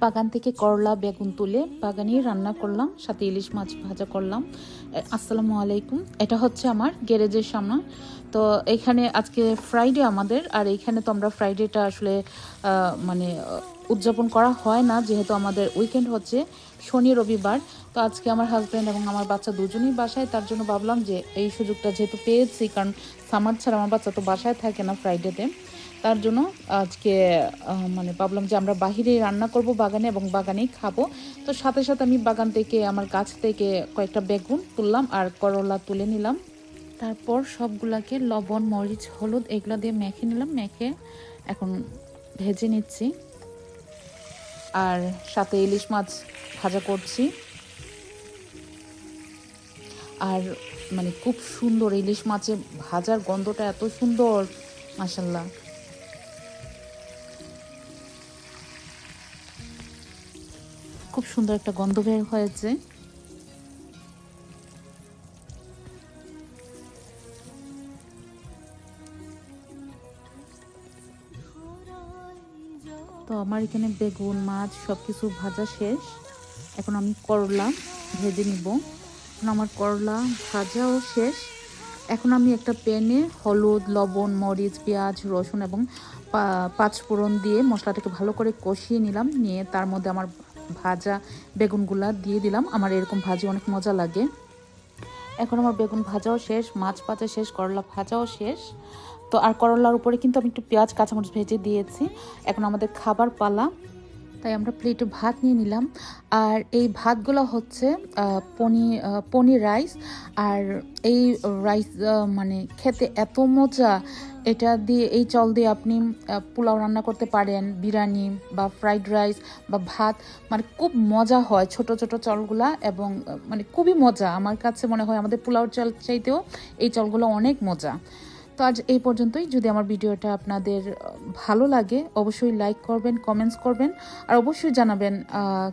বাগান থেকে করলা, বেগুন তুলে বাগানে রান্না করলাম, সাথে ইলিশ মাছ ভাজা করলাম। আসসালামু আলাইকুম। এটা হচ্ছে আমার গ্যারেজের সামনে। তো এখানে আজকে ফ্রাইডে আমাদের, আর এইখানে তো আমরা ফ্রাইডেটা আসলে মানে উদযাপন করা হয় না, যেহেতু আমাদের উইকেন্ড হচ্ছে শনি, রবিবার। তো আজকে আমার হাজব্যান্ড এবং আমার বাচ্চা দুজনেই বাসায়, তার জন্য ভাবলাম যে এই সুযোগটা যেহেতু পেয়েছি, কারণ সামার ছাড়া আমার বাচ্চা তো বাসায় থাকে না ফ্রাইডেতে তার জন্য আজকে মানে ভাবলাম যে আমরা বাহিরে রান্না করব বাগানে এবং বাগানেই খাব। তো সাথে সাথে আমি বাগান থেকে, আমার গাছ থেকে কয়েকটা বেগুন তুললাম আর করলা তুলে নিলাম। তারপর সবগুলাকে লবণ, মরিচ, হলুদ এগুলো দিয়ে মেখে নিলাম, মেখে এখন ভেজে নিচ্ছি। আর সাথে ইলিশ মাছ ভাজা করছি। আর মানে খুব সুন্দর ইলিশ মাছের ভাজার গন্ধটা এত সুন্দর মাসাল্লাহ খুব সুন্দর একটা গন্ধ বের হয়েছে। তো আমার এখানে বেগুন, মাছ সব কিছু ভাজা শেষ। এখন আমি করলা ভেজে নিব। এখন আমার করলা ভাজাও শেষ। এখন আমি একটা প্যানে হলুদ, লবণ, মরিচ, পেঁয়াজ, রসুন এবং পা- পাঁচ ফোড়ন দিয়ে মশলাটাকে ভালো করে কষিয়ে নিলাম। নিয়ে তার মধ্যে আমার ভাজা বেগুনগুলা দিয়ে দিলাম। আমার এরকম ভাজি অনেক মজা লাগে। এখন আমার বেগুন ভাজাও শেষ, মাছ ভাজা শেষ, করলা ভাজাও শেষ। তো আর করলার উপরে কিন্তু আমি একটু পেঁয়াজ, কাঁচামরিচ ভেজে দিয়েছি। এখন আমাদের খাবার পালা। তাই আমরা প্লেটে ভাত নিয়ে নিলাম। আর এই ভাতগুলো হচ্ছে পনি পনির রাইস আর এই রাইস মানে খেতে এত মজা, এটা দিয়ে, এই চল দিয়ে আপনি পোলাও রান্না করতে পারেন, বিরিয়ানি বা ফ্রাইড রাইস বা ভাত। মানে খুব মজা হয় ছোট ছোট চালগুলা এবং মানে খুবই মজা। আমার কাছে মনে হয় আমাদের পোলাও চল চাইতেও এই চলগুলো অনেক মজা। তো আজ এই পর্যন্তই। যদি আমার ভিডিওটা আপনাদের ভালো লাগে, অবশ্যই লাইক করবেন কমেন্টস করবেন, আর অবশ্যই জানাবেন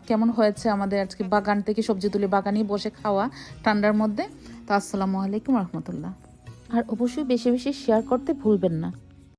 কেমন হয়েছে আমাদের আজকে বাগান থেকে সবজি তুলে বাগানেই বসে খাওয়া ঠান্ডার মধ্যে। তো আসসালামু আলাইকুম রহমতুল্লাহ। আর অবশ্যই বেশি বেশি শেয়ার করতে ভুলবেন না।